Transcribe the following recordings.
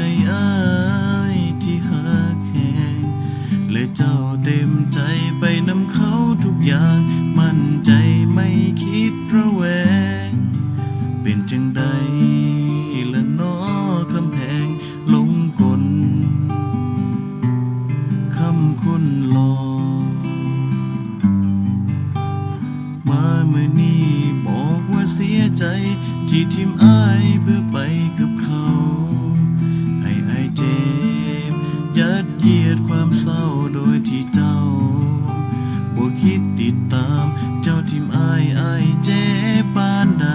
ใจอ้ายที่หักแหงและเจ้าเต็มใจไปนำเขาทุกอย่าง มั่นใจไม่คิดระแวง เป็นจังใดละนอคำแพงลงกลคำคุณหลอกมาเมื่อนี้บอกว่าเสียใจที่ทิมอายเพื่อไป ดยที่เจ้าบ่คิดติดตาม เจ้าทิมอายอายเจ็บปานใด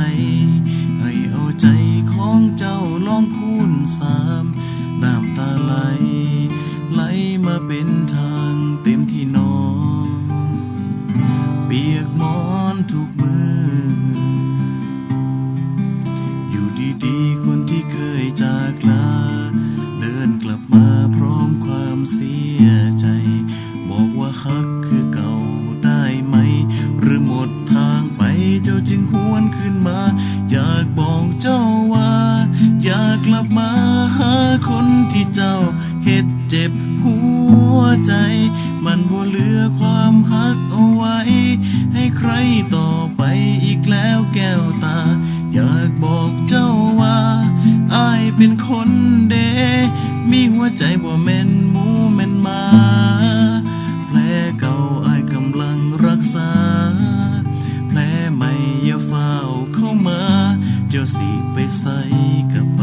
ให้เอาใจของเจ้าลองคูณสามน้ำตาไหล ไหลมาเป็นทางเต็มที่นอน เปียกหมอนทุกมือ อยู่ดีๆ คนที่เคยจากลาาเฮ็ดเจ็บหัวใจ มันบ่เหลือความฮักเอาไว้ ให้ใครต่อไปอีกแล้วแก้วตา อยากบอกเจ้าว่าอายเป็นคนเด มีหัวใจบ่แม่นหมูแม่นมา แผลเก่าอายกำลังรักษา แผลใหม่อย่าเฝ้าเข้ามา เจ้าสิไปใส่กับไป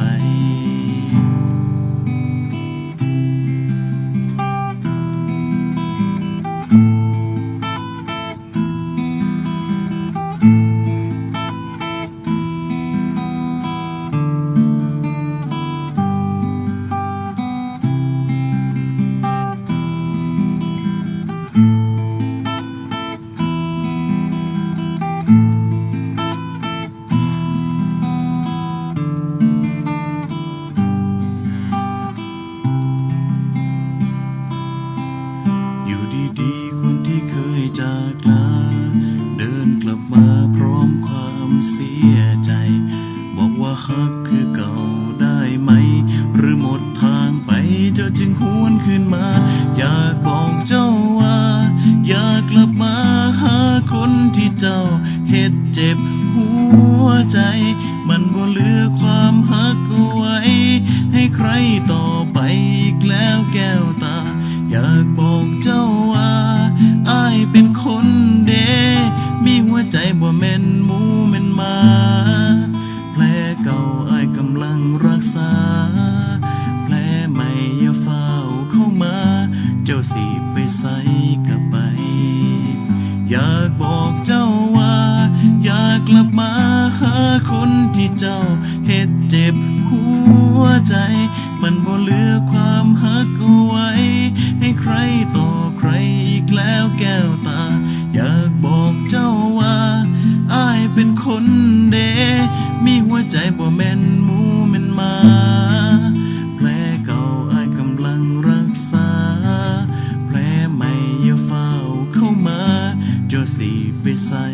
เสียใจ บอกว่าฮักคือเก่าได้ไหม หรือหมดทางไปเจ้าจึงหวนขึ้นมา อยากบอกเจ้าว่า อยากกลับมาหาคนที่เจ้าเฮ็ดเจ็บหัวใจ มันบ่เหลือความฮักเอาไว้ ให้ใครต่อไปอีกแล้วแก้วตา อยากบอกเจ้าว่าอายเป็นคน ใจบ่แม่นหมูแม่นมาแผลเก่าอายกำลังรักษา แผลใหม่อย่าเฝ้าเข้ามา เจ้าสิไปใส่กับไป ใจบ่แม่นหมูแม่นมาแผลเก่าอายกำลังรักษา แผลใหม่อย่าเฝ้าเข้ามาจะสีไปใส่